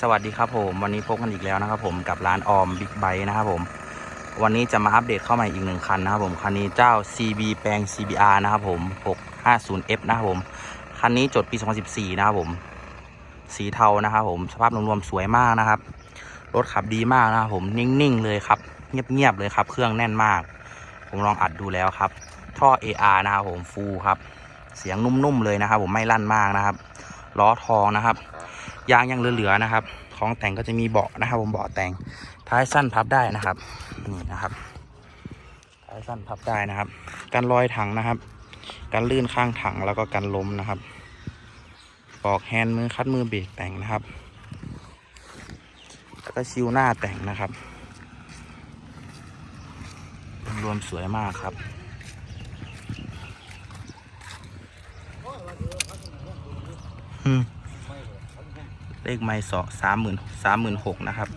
สวัสดีครับผมวันนี้พบกันอีกแล้วนะครับผมกับร้านออมบิ๊กไบนะครับผม วันนี้จะมาอัปเดตเข้ามาอีกหนึ่งคันนะครับผมคันนี้เจ้า CB แปลง CBR นะครับผม 650F นะครับผม คันนี้จดปี 2014 นะครับผม สีเทานะครับผมสภาพรวมๆสวยมากนะครับ รถขับดีมากนะครับผมนิ่งๆเลยครับ เงียบๆเลยครับ เครื่องแน่นมาก ผมลองอัดดูแล้วครับ ท่อ AR นะครับผมฟูครับ เสียงนุ่มๆเลยนะครับ ผมไม่ลั่นมากนะครับล้อทองนะครับ ยางยังเหลือๆนะครับ ของแต่งก็จะมีเบาะนะครับ ผมเบาะแต่งท้ายสั้นพับได้นะครับนี่นะครับท้ายสั้นพับได้นะครับกันรอยถังนะครับกันลื่นข้างถังแล้วก็กันล้มนะครับปอกแฮนด์มือคัดมือเบรกแต่งนะครับแล้วก็ชิวหน้าแต่งนะครับรวมสวยมากครับอืม เลขไม้สองสามหมื่นสามหมื่นหกนะครับ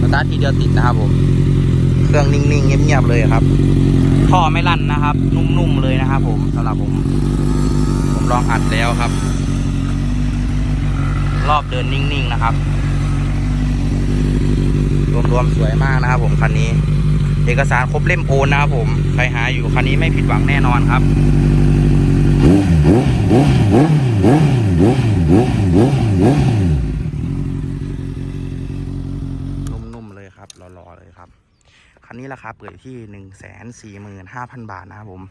สตาร์ททีเดียวติดนะครับผม เครื่องนิ่งๆ เงียบๆ เลยครับ ท่อไม่ลั่นนะครับ นุ่มๆ เลยนะครับผมสำหรับผม ผมลองอัดแล้วครับ รอบเดินนิ่งๆ นะครับ รวมๆ สวยมากนะครับผมคันนี้ เอกสารครบเล่มโอนนะครับผมใครหาอยู่คันนี้ไม่ผิดหวังแน่นอนครับนุ่มๆเลยครับหล่อๆเลยครับคันนี้ราคาเปิดที่หนึ่งแสนสี่หมื่นห้าพันบาทนะครับผม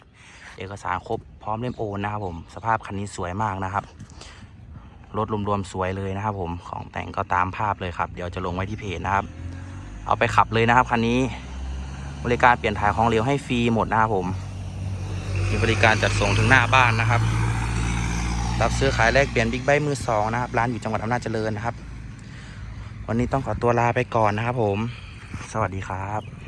เอกสารครบพร้อมเล่มโอนนะครับผม สภาพคันนี้สวยมากนะครับรถรวมๆสวยเลยนะครับผมของแต่งก็ตามภาพเลยครับ เดี๋ยวจะลงไว้ที่เพจนะครับ เอาไปขับเลยนะครับคันนี้ บริการเปลี่ยนถ่ายของเหลวให้ฟรีหมดนะครับผม มีบริการจัดส่งถึงหน้าบ้านนะครับ รับซื้อขายแลกเปลี่ยนบิ๊กไบค์มือสองนะครับ ร้านอยู่จังหวัดอำนาจเจริญนะครับ วันนี้ต้องขอตัวลาไปก่อนนะครับผม สวัสดีครับ